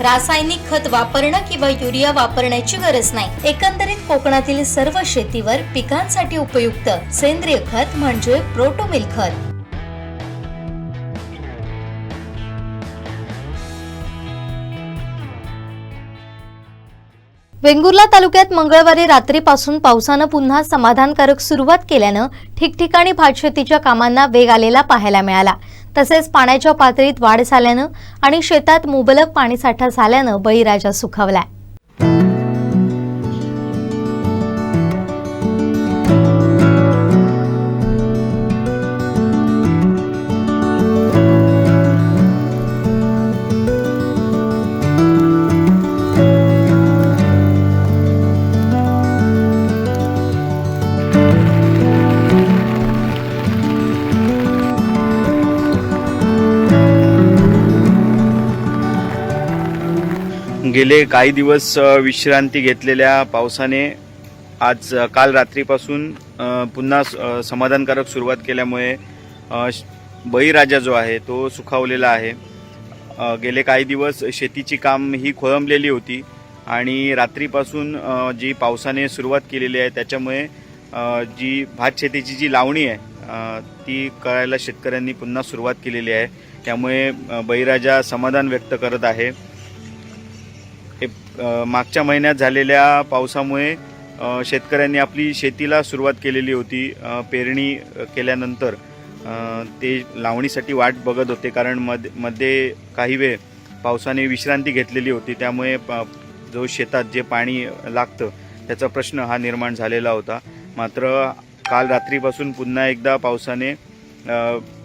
रासायनिक खत वापरणं किंवा युरिया वापरण्याची गरज नाही. एकंदरीत कोकणातील सर्व शेतीवर पिकांसाठी उपयुक्त सेंद्रिय खत म्हणजे प्रोटोमिल खत. वेंगुर्ला तालुक्यात मंगळवारी रात्रीपासून पावसानं पुन्हा समाधानकारक सुरुवात केल्यानं ठिकठिकाणी भातशेतीच्या कामांना वेग आलेला पाहायला मिळाला. तसेच पाण्याच्या पातळीत वाढ झाल्यानं आणि शेतात मुबलक पाणीसाठा झाल्यानं बळीराजा सुखावलाय. गेले काही दिवस विश्रांती घेतलेल्या पावसाने आज काल रात्रीपासून पुन्हा समाधानकारक सुरुवात केल्यामुळे बळीराजा जो आहे तो सुखावलेला आहे. गेले काही दिवस शेतीची काम ही खोळंबलेली होती आणि रात्रीपासून जी पावसाने सुरुवात केलेली आहे त्याच्यामुळे जी भात शेतीची जी लावणी आहे ती करायला शेतकऱ्यांनी पुन्हा सुरुवात केलेली आहे. त्यामुळे बळीराजा समाधान व्यक्त करत आहे. मागच्या महिन्यात झालेल्या पावसामुळे शेतकऱ्यांनी आपली शेतीला सुरुवात केलेली होती. पेरणी केल्यानंतर ते लावणीसाठी वाट बघत होते कारण मधमध्ये काही वेळ पावसाने विश्रांती घेतलेली होती. त्यामुळे जो शेतात जे पाणी लागतं त्याचा प्रश्न हा निर्माण झालेला होता. मात्र काल रात्रीपासून पुन्हा एकदा पावसाने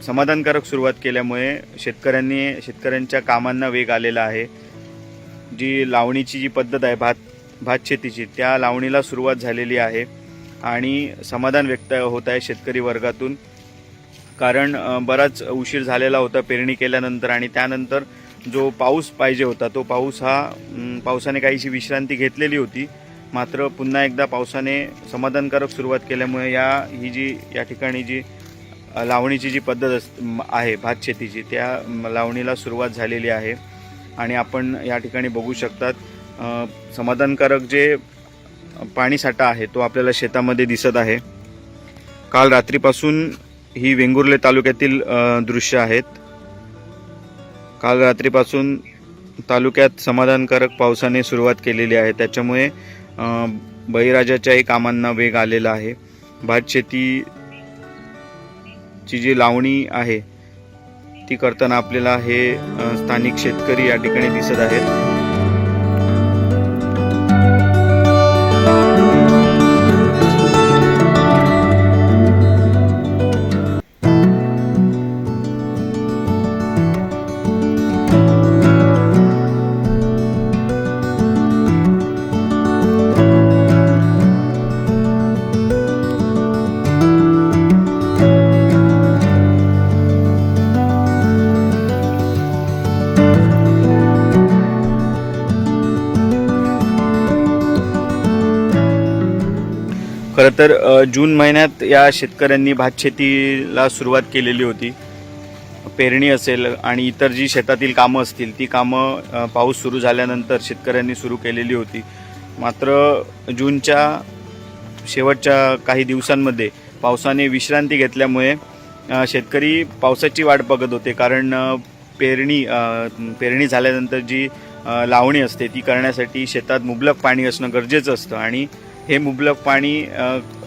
समाधानकारक सुरुवात केल्यामुळे शेतकऱ्यांनी शेतकऱ्यांच्या कामांना वेग आलेला आहे. जी लावणीची जी पद्धत आहे भात भात शेतीची त्या लावणीला सुरुवात झालेली आहे आणि समाधान व्यक्त होत आहे शेतकरी वर्गातून. कारण बराच उशीर झालेला होता पेरणी केल्यानंतर आणि त्यानंतर जो पाऊस पाहिजे होता तो पाऊस हा पावसाने काहीशी विश्रांती घेतलेली होती. मात्र पुन्हा एकदा पावसाने समाधानकारक सुरुवात केल्यामुळे या ही जी या ठिकाणी जी लावणीची जी पद्धत अस आहे भात शेतीची त्या लावणीला सुरुवात झालेली आहे. आणि आपण या ठिकाणी बघू शकतात समाधानकारक जे पाणीसाठा आहे तो आपल्याला शेतामध्ये दिसत आहे. काल रात्रीपासून ही वेंगुर्ले तालुक्यातील दृश्य आहेत. काल रात्रीपासून तालुक्यात समाधानकारक पावसाने सुरुवात केलेली आहे. त्याच्यामुळे बळीराजाच्याही कामांना वेग आलेला आहे. भात शेतीची जी लावणी आहे ती करताना आपल्याला हे स्थानिक शेतकरी या ठिकाणी दिसत आहेत. खरं तर जून महिन्यात या शेतकऱ्यांनी भात शेतीला सुरुवात केलेली होती. पेरणी असेल आणि इतर जी शेतातील कामं असतील ती कामं पाऊस सुरू झाल्यानंतर शेतकऱ्यांनी सुरू केलेली होती. मात्र जूनच्या शेवटच्या काही दिवसांमध्ये पावसाने विश्रांती घेतल्यामुळे शेतकरी पावसाची वाट बघत होते. कारण पेरणी पेरणी झाल्यानंतर जी लावणी असते ती करण्यासाठी शेतात मुबलक पाणी असणं गरजेचं असतं आणि हे मुबलक पाणी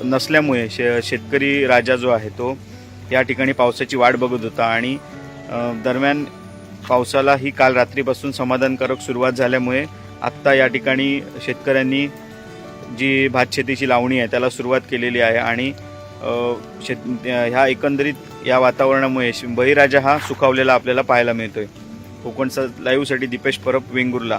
नसल्यामुळे शे शेतकरी राजा जो आहे तो या ठिकाणी पावसाची वाट बघत होता आणि दरम्यान पावसाला ही काल रात्रीपासून समाधानकारक सुरुवात झाल्यामुळे आत्ता या ठिकाणी शेतकऱ्यांनी जी भात शेतीची लावणी आहे त्याला सुरुवात केलेली आहे आणि शेत ह्या एकंदरीत या वातावरणामुळे श- बळीराजा हा सुखावलेला आपल्याला पाहायला मिळतोय. कोकणचा लाईव्हसाठी दीपेश परब वेंगुर्ला.